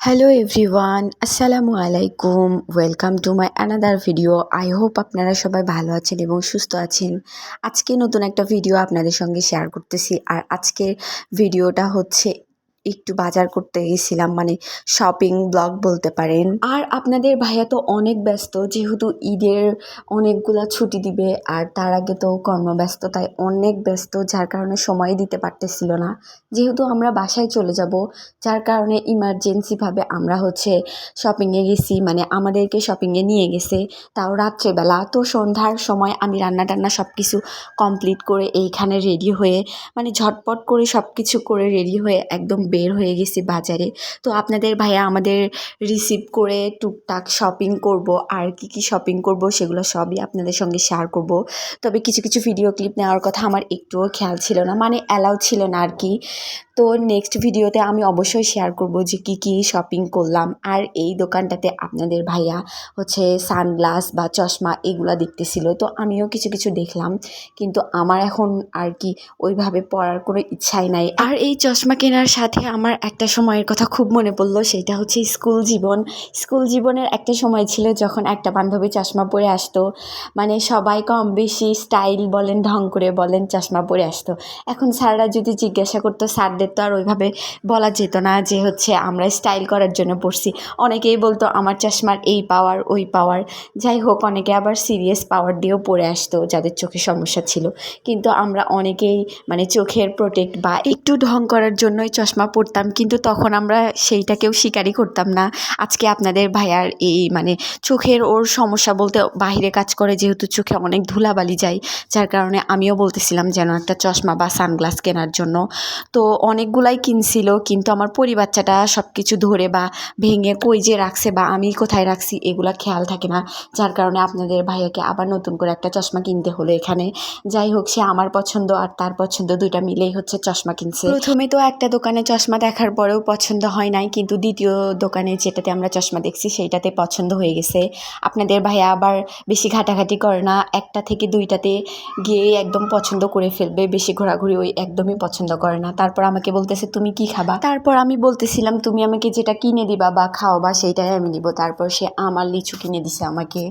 Hello everyone আসসালামু আলাইকুম welcome to my another video I hope আপনারা সবাই ভালো আছেন এবং সুস্থ আছেন। আজকে নতুন একটা ভিডিও আপনাদের সঙ্গে শেয়ার করতেছি। আর আজকের ভিডিওটা হচ্ছে একটু বাজার করতে গেছিলাম মানে শপিং ব্লগ বলতে পারেন। আর আপনাদের ভাইয়া তো অনেক ব্যস্ত, যেহেতু ঈদের অনেকগুলা ছুটি দিবে, আর তার আগে তো কর্মব্যস্ততায় অনেক ব্যস্ত, যার কারণে সময় দিতে পারতেছিল না। যেহেতু আমরা বাসায় চলে যাব, যার কারণে ইমার্জেন্সিভাবে আমরা হচ্ছে শপিংয়ে গেছি মানে আমাদেরকে শপিংয়ে নিয়ে গেছে, তাও রাত্রেবেলা। তো সন্ধ্যার সময় আমি রান্না টান্না সব কিছু কমপ্লিট করে এইখানে রেডি হয়ে মানে ঝটপট করে সব কিছু করে রেডি হয়ে একদম বের হয়ে গেছি বাজারে। তো আপনাদের ভাইয়া আমাদের রিসিভ করে টুকটাক শপিং করব, আর কি কি শপিং করব সেগুলো সবই আপনাদের সঙ্গে শেয়ার করব। তবে কিছু কিছু ভিডিও ক্লিপ নেওয়ার কথা আমার একটুও খেয়াল ছিল না মানে অ্যালাউ ছিল না আর কি। তো নেক্সট ভিডিওতে আমি অবশ্যই শেয়ার করব যে কি কি শপিং করলাম। আর এই দোকানটাতে আপনাদের ভাইয়া হচ্ছে সানগ্লাস বা চশমা এগুলো দেখতেছিল। তো আমিও কিছু কিছু দেখলাম। কিন্তু আমার এখন আর কি ওইভাবে পড়ার কোনো ইচ্ছাই নাই। আর এই চশমা কেনার সাথে আমার একটা সময়ের কথা খুব মনে পড়ল। সেটা হচ্ছে স্কুল জীবন। স্কুল জীবনের একটা সময় ছিল যখন একটা বান্ধবী চশমা পরে আসতো। মানে সবাই কম বেশি স্টাইল বলেন, ঢং করে বলেন, চশমা পরে আসতো। এখন স্যাররা যদি জিজ্ঞাসা করতো, স্যারদের তো আর ওইভাবে বলা যেত না যে হচ্ছে আমরা স্টাইল করার জন্য পড়ছি। অনেকেই বলতো, আমার চশমার এই পাওয়ার ওই পাওয়ার যাই হোক, অনেকে আবার সিরিয়াস পাওয়ার দিয়েও পড়ে আসতো যাদের চোখে সমস্যা ছিল। কিন্তু আমরা অনেকেই মানে চোখের প্রোটেক্ট বা একটু ঢং করার জন্যই চশমা পরতাম, কিন্তু তখন আমরা সেইটাকেও স্বীকারই করতাম না। আজকে আপনাদের ভাইয়ার এই মানে চোখের ওর সমস্যা বলতে বাহিরে কাজ করে যেহেতু চোখে অনেক ধুলাবালি যায়, যার কারণে আমিও বলতেছিলাম যেন একটা চশমা বা সানগ্লাস কেনার জন্য। তো অনেকগুলাই কিনছিল, কিন্তু আমার পরিবাচ্চাটা সব কিছু ধরে বা ভেঙে কই যে রাখছে বা আমি কোথায় রাখছি, এগুলা খেয়াল থাকে না। যার কারণে আপনাদের ভাইয়াকে আবার নতুন করে একটা চশমা কিনতে হলো এখানে। যাই হোক, সে আমার পছন্দ আর তার পছন্দ দুইটা মিলেই হচ্ছে চশমা কিনছে। প্রথমে তো একটা দোকানে চশমা দেখার পরেও পছন্দ হয় নাই, কিন্তু দ্বিতীয় দোকানে যেটাতে আমরা চশমা দেখছি সেইটাতে পছন্দ হয়ে গেছে। আপনাদের ভাইয়া আবার বেশি ঘাটাঘাটি করে না, একটা থেকে দুইটাতে গিয়ে একদম পছন্দ করে ফেলবে, বেশি ঘোরাঘুরি ওই একদমই পছন্দ করে না। তারপর আমাকে বলতেছে, তুমি কি খাবা? তারপর আমি বলতেছিলাম, তুমি আমাকে যেটা কিনে দিবা বা খাওয়াবা, সেইটাই আমি নিব। তারপর সে আমার লিচু কিনে দিছে আমাকে।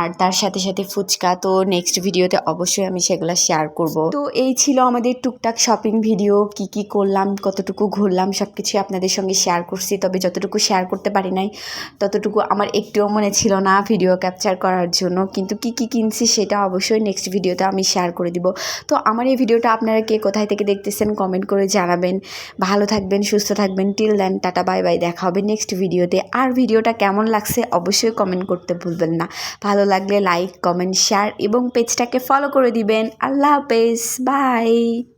আর তার সাথে সাথে ফুচকা, তো নেক্সট ভিডিওতে অবশ্যই আমি সেগুলো শেয়ার করব। তো এই ছিল আমাদের টুকটাক শপিং ভিডিও কি কি করলাম, কতটুকু ঘুরলাম সব কিছু আপনাদের সঙ্গে শেয়ার করছি। তবে যতটুকু শেয়ার করতে পারি নাই, ততটুকু আমার একটুও মনে ছিল না ভিডিও ক্যাপচার করার জন্য। কিন্তু কি কি কিনছি সেটা অবশ্যই নেক্সট ভিডিওতে আমি শেয়ার করে দিব। তো আমার এই ভিডিওটা আপনারা কে কোথায় থেকে দেখতেছেন কমেন্ট করে জানাবেন। ভালো থাকবেন, সুস্থ থাকবেন। Till then tata bye bye দেখা হবে নেক্সট ভিডিওতে আর ভিডিওটা কেমন লাগছে অবশ্যই কমেন্ট করতে ভুলবেন না। ভালো লাগলে লাইক কমেন্ট শেয়ার এবং পেজটাকে ফলো করে দিবেন। আল্লাহ হাফেজ। বাই